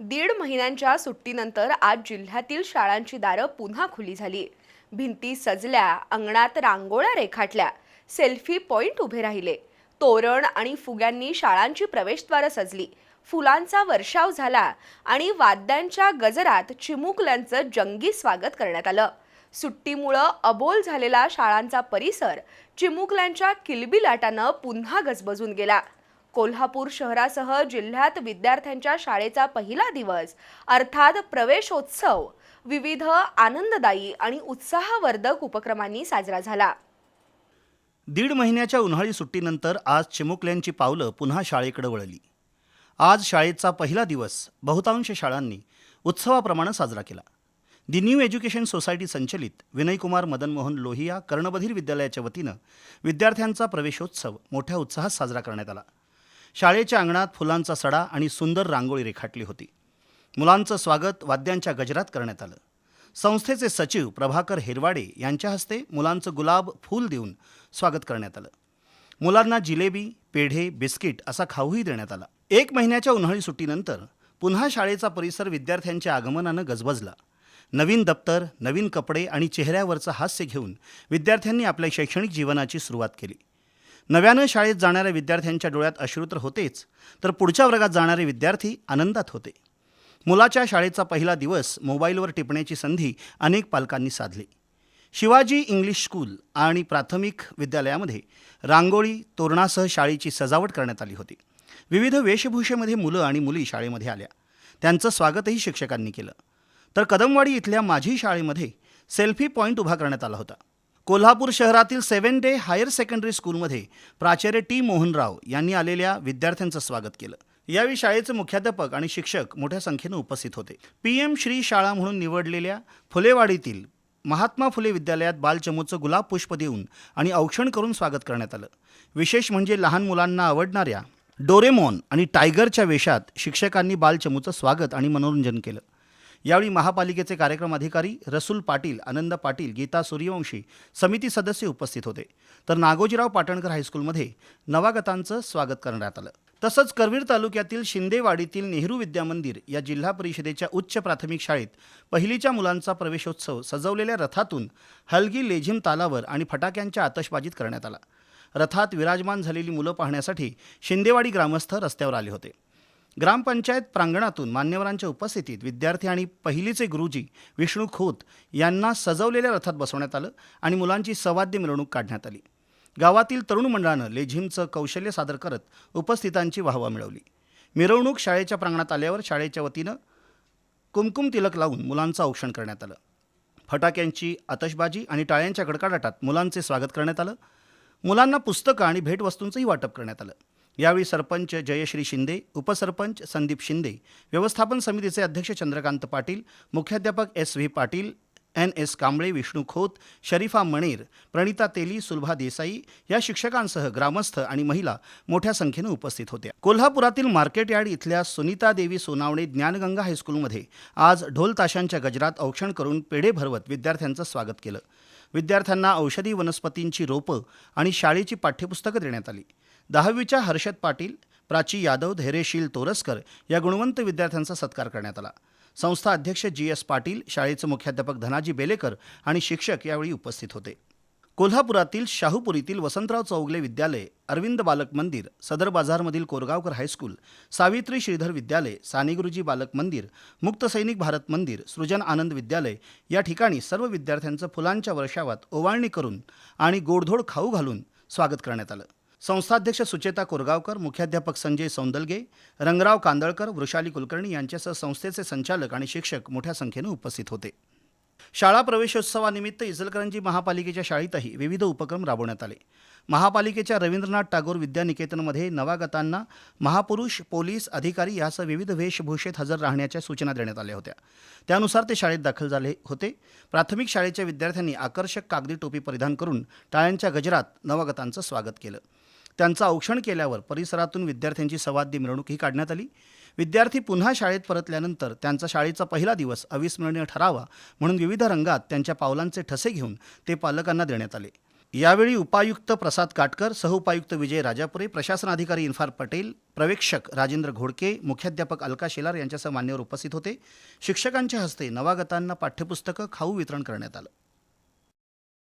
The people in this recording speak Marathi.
दीड महिन्यांच्या सुट्टीनंतर आज जिल्ह्यातील शाळांची दारं पुन्हा खुली झाली. भिंती सजल्या अंगणात रांगोळ्या रेखाटल्या सेल्फी पॉइंट उभे राहिले. तोरण आणि फुग्यांनी शाळांची प्रवेशद्वारं सजली. फुलांचा वर्षाव झाला आणि वाद्यांच्या गजरात चिमुकल्यांचं जंगी स्वागत करण्यात आलं. सुट्टीमुळं अबोल झालेला शाळांचा परिसर चिमुकल्यांच्या किलबिलाटानं पुन्हा गजबजून गेला. कोल्हापूर शहरासह जिल्ह्यात विद्यार्थ्यांच्या शाळेचा पहिला दिवस अर्थात प्रवेशोत्सव विविध आनंददायी आणि उत्साहवर्धक उपक्रमांनी साजरा झाला. दीड महिन्याच्या उन्हाळी सुट्टीनंतर आज चिमुकल्यांची पावलं पुन्हा शाळेकडे वळली. आज शाळेचा पहिला दिवस बहुतांश शाळांनी उत्सवाप्रमाणे साजरा केला. दि न्यू एज्युकेशन सोसायटी संचलित विनयकुमार मदन मोहन लोहिया कर्णबधीर विद्यालयाच्या वतीनं विद्यार्थ्यांचा प्रवेशोत्सव मोठ्या उत्साहात साजरा करण्यात आला. शाळेच्या अंगणात फुलांचा सडा आणि सुंदर रांगोळी रेखाटली होती. मुलांचं स्वागत वाद्यांच्या गजरात करण्यात आलं. संस्थेचे सचिव प्रभाकर हिरवाडे यांच्या हस्ते मुलांचं गुलाब फूल देऊन स्वागत करण्यात आलं. मुलांना जिलेबी पेढे बिस्किट असा खाऊही देण्यात आला. एक महिन्याच्या उन्हाळी सुट्टीनंतर पुन्हा शाळेचा परिसर विद्यार्थ्यांच्या आगमनानं गजबजला. नवीन दप्तर नवीन कपडे आणि चेहऱ्यावरचं हास्य घेऊन विद्यार्थ्यांनी आपल्या शैक्षणिक जीवनाची सुरुवात केली. नव्यानं शाळेत जाणाऱ्या विद्यार्थ्यांच्या डोळ्यात अश्रू तर होतेच तर पुढच्या वर्गात जाणारे विद्यार्थी आनंदात होते. मुलाच्या शाळेचा पहिला दिवस मोबाईलवर टिपण्याची संधी अनेक पालकांनी साधली. शिवाजी इंग्लिश स्कूल आणि प्राथमिक विद्यालयामध्ये रांगोळी तोरणासह शाळेची सजावट करण्यात आली होती. विविध वेशभूषेमध्ये मुलं आणि मुली शाळेमध्ये आल्या. त्यांचं स्वागतही शिक्षकांनी केलं. तर कदमवाडी इथल्या माझी शाळेमध्ये सेल्फी पॉईंट उभा करण्यात आला होता. कोल्हापूर शहरातील सेव्हन डे हायर सेकंडरी स्कूलमध्ये प्राचार्य टी मोहनराव यांनी आलेल्या विद्यार्थ्यांचं स्वागत केलं. यावेळी शाळेचे मुख्याध्यापक आणि शिक्षक मोठ्या संख्येनं उपस्थित होते. पी एम श्री शाळा म्हणून निवडलेल्या फुलेवाडीतील महात्मा फुले विद्यालयात बालचमूचं गुलाब पुष्प देऊन आणि औक्षण करून स्वागत करण्यात आलं. विशेष म्हणजे लहान मुलांना आवडणाऱ्या डोरेमॉन आणि टायगरच्या वेशात शिक्षकांनी बालचमूचं स्वागत आणि मनोरंजन केलं. यावेळी महापालिकेचे कार्यक्रम अधिकारी रसूल पाटील आनंद पाटील गीता सूर्यवंशी समिती सदस्य उपस्थित होते. तर नागोजीराव पाटणकर हायस्कूलमध्ये नवागतांचं स्वागत करण्यात आलं. तसंच करवीर तालुक्यातील शिंदेवाडीतील नेहरू विद्यामंदिर या जिल्हा परिषदेच्या उच्च प्राथमिक शाळेत पहिलीच्या मुलांचा प्रवेशोत्सव सजवलेल्या रथातून हलगी लेझिम तालावर आणि फटाक्यांच्या आतषबाजीत करण्यात आला. रथात विराजमान झालेली मुलं पाहण्यासाठी शिंदेवाडी ग्रामस्थ रस्त्यावर आले होते. ग्रामपंचायत प्रांगणातून मान्यवरांच्या उपस्थितीत विद्यार्थी आणि पहिलीचे गुरुजी विष्णू खोत यांना सजवलेल्या रथात बसवण्यात आलं आणि मुलांची सवाद्य मिरवणूक काढण्यात आली. गावातील तरुण मंडळानं लेझिमचं कौशल्य सादर करत उपस्थितांची वाहवा मिळवली. मिरवणूक शाळेच्या प्रांगणात आल्यावर शाळेच्या वतीनं कुमकुम तिलक लावून मुलांचं औक्षण करण्यात आलं. फटाक्यांची आतषबाजी आणि टाळ्यांच्या कडकडाटात मुलांचे स्वागत करण्यात आलं. मुलांना पुस्तकं आणि भेटवस्तूंचंही वाटप करण्यात आलं. यावेळी सरपंच जयश्री शिंदे उपसरपंच संदीप शिंदे व्यवस्थापन समितीचे अध्यक्ष चंद्रकांत पाटील मुख्याध्यापक S V Patil N S Kamble Vishnu Khot Sharifa Maner Pranita तेली सुलभा देसाई या शिक्षकांसह ग्रामस्थ आणि महिला मोठ्या संख्येनं उपस्थित होत्या. कोल्हापुरातील मार्केट यार्ड इथल्या सुनीता देवी सोनावणे ज्ञानगंगा हायस्कूलमध्ये आज ढोल ताशांच्या गजरात औक्षण करून पेढे भरवत विद्यार्थ्यांचं स्वागत केलं. विद्यार्थ्यांना औषधी वनस्पतींची रोपं आणि शाळेची पाठ्यपुस्तकं देण्यात आली. दहावीच्या हर्षद पाटील प्राची यादव धैर्यशील तोरसकर या गुणवंत विद्यार्थ्यांचा सत्कार करण्यात आला. संस्था अध्यक्ष जी एस पाटील शाळेचे मुख्याध्यापक धनाजी बेलेकर आणि शिक्षक यावेळी उपस्थित होते. कोल्हापुरातील शाहूपुरीतील वसंतराव चौगले विद्यालय अरविंद बालक मंदिर सदर बाजारमधील कोरगावकर हायस्कूल सावित्री श्रीधर विद्यालय सानेगुरुजी बालक मंदिर मुक्त सैनिक भारत मंदिर सृजन आनंद विद्यालय या ठिकाणी सर्व विद्यार्थ्यांचं फुलांच्या वर्षावात ओवाळणी करून आणि गोडधोड खाऊ घालून स्वागत करण्यात आलं. संस्थाध्यक्ष सुचेता कोरगावकर मुख्याध्यापक संजय सौंदलगे रंगराव कांदळकर वृषाली कुलकर्णी यांच्यासह संस्थेचे संचालक आणि शिक्षक मोठ्या संख्येनं उपस्थित होते. शाळा प्रवेशोत्सवानिमित्त इचलकरंजी महापालिकेच्या शाळेतही विविध उपक्रम राबवण्यात आले. महापालिकेच्या रवींद्रनाथ टागोर विद्यानिकेतनमध्ये नवागतांना महापुरुष पोलीस अधिकारी यासह विविध वेशभूषेत हजर राहण्याच्या सूचना देण्यात आल्या होत्या. त्यानुसार ते शाळेत दाखल झाले होते. प्राथमिक शाळेच्या विद्यार्थ्यांनी आकर्षक कागदी टोपी परिधान करून टाळ्यांच्या गजरात नवागतांचं स्वागत केलं. त्यांचं औक्षण केल्यावर परिसरातून विद्यार्थ्यांची सवाद्य मिरवणूकही काढण्यात आली. विद्यार्थी पुन्हा शाळेत परतल्यानंतर त्यांचा शाळेचा पहिला दिवस अविस्मरणीय ठरावा म्हणून विविध रंगात त्यांच्या पावलांचे ठसे घेऊन ते पालकांना देण्यात आले. यावेळी उपायुक्त प्रसाद काटकर सहउपायुक्त विजय राजापुरे प्रशासन अधिकारी इन्फार पटेल प्रवेक्षक राजेंद्र घोडके मुख्याध्यापक अलका शेलार यांच्यासह मान्यवर उपस्थित होते. शिक्षकांच्या हस्ते नवागतांना पाठ्यपुस्तकं खाऊ वितरण करण्यात आलं.